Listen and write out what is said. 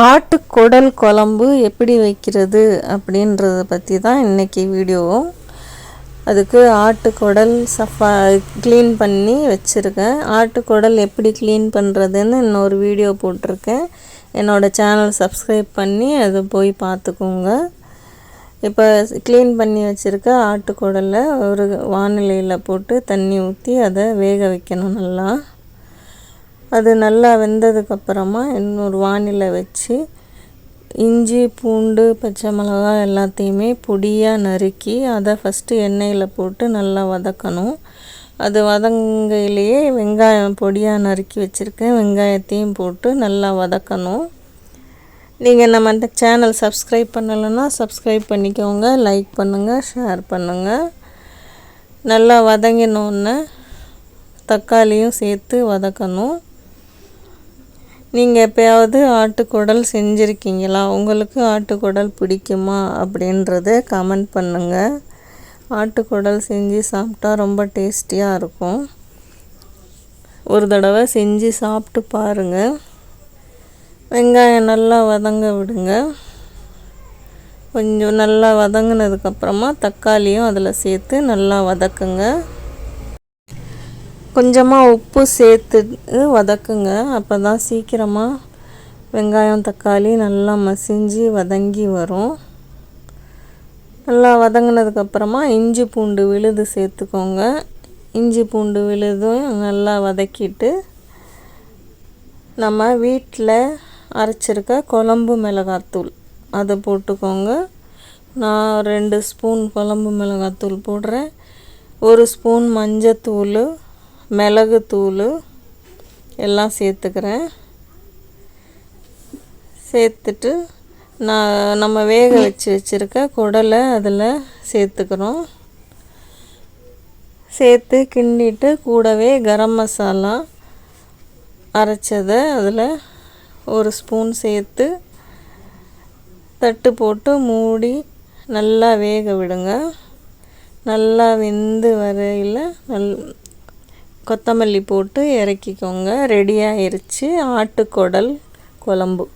ஆட்டுக்குடல் குழம்பு எப்படி வைக்கிறது அப்படின்றத பற்றி தான் இன்றைக்கி வீடியோ அதுக்கு ஆட்டுக்குடல் சஃபா க்ளீன் பண்ணி வச்சுருக்கேன். ஆட்டுக்குடல் எப்படி க்ளீன் பண்ணுறதுன்னு இன்னொரு வீடியோ போட்டிருக்கேன். என்னோடய சேனல் சப்ஸ்கிரைப் பண்ணி அதை போய் பார்த்துக்கோங்க. இப்போ க்ளீன் பண்ணி வச்சுருக்க ஆட்டுக்குடலை ஒரு வானிலையில் போட்டு தண்ணி ஊற்றி அதை வேக வைக்கணும் நல்லா. அது நல்லா வெந்ததுக்கப்புறமா இன்னொரு வானிலை வச்சு இஞ்சி பூண்டு பச்சை மிளகாய் எல்லாத்தையுமே பொடியாக நறுக்கி அதை ஃபஸ்ட்டு எண்ணெயில் போட்டு நல்லா வதக்கணும். அது வதங்கையிலேயே வெங்காயம் பொடியாக நறுக்கி வச்சுருக்கேன். வெங்காயத்தையும் போட்டு நல்லா வதக்கணும். நீங்கள் நம்ம அந்த சேனல் சப்ஸ்கிரைப் பண்ணலைன்னா சப்ஸ்கிரைப் பண்ணிக்கோங்க லைக் பண்ணுங்கள் ஷேர் பண்ணுங்கள் நல்லா வதங்கினோன்னே தக்காளியும் சேர்த்து வதக்கணும். நீங்கள் எப்போயாவது ஆட்டுக்குடல் செஞ்சுருக்கீங்களா? உங்களுக்கு ஆட்டுக்குடல் பிடிக்குமா? அப்படின்றத கமெண்ட் பண்ணுங்கள் ஆட்டுக்குடல் செஞ்சு சாப்பிட்டா ரொம்ப டேஸ்டியாக இருக்கும். ஒரு தடவை செஞ்சு சாப்பிட்டு பாருங்கள் வெங்காயம் நல்லா வதங்க விடுங்க. கொஞ்சம் நல்லா வதங்கினதுக்கப்புறமா தக்காளியும் அதில் சேர்த்து நல்லா வதக்குங்க. கொஞ்சமாக உப்பு சேர்த்து வதக்குங்க. அப்போ தான் சீக்கிரமாக வெங்காயம் தக்காளி நல்லா மசிஞ்சு வதங்கி வரும். நல்லா வதங்கினதுக்கப்புறமா இஞ்சி பூண்டு விழுது சேர்த்துக்கோங்க. இஞ்சி பூண்டு விழுதும் நல்லா வதக்கிட்டு நம்ம வீட்டில் அரைச்சிருக்க குழம்பு மிளகாத்தூள் அதை போட்டுக்கோங்க. நான் ரெண்டு ஸ்பூன் குழம்பு மிளகாத்தூள் போடுறேன். ஒரு ஸ்பூன் மஞ்சத்தூள் மிளகுத்தூள் எல்லாம் சேர்த்துக்கிறேன். சேர்த்துட்டு நான் நம்ம வேக வச்சு வச்சுருக்க குடலை அதில் சேர்த்துக்கிறோம். சேர்த்து கிண்டிட்டு கூடவே கரம் மசாலா அரைச்சதை அதில் ஒரு ஸ்பூன் சேர்த்து தட்டு போட்டு மூடி நல்லா வேக விடுங்க. நல்லா வெந்து வரையில் நல் கொத்தமல்லி போட்டு இறக்கிக்கோங்க. ரெடி ஆயிருச்சு. ஆட்டுக்குடல் குழம்பு.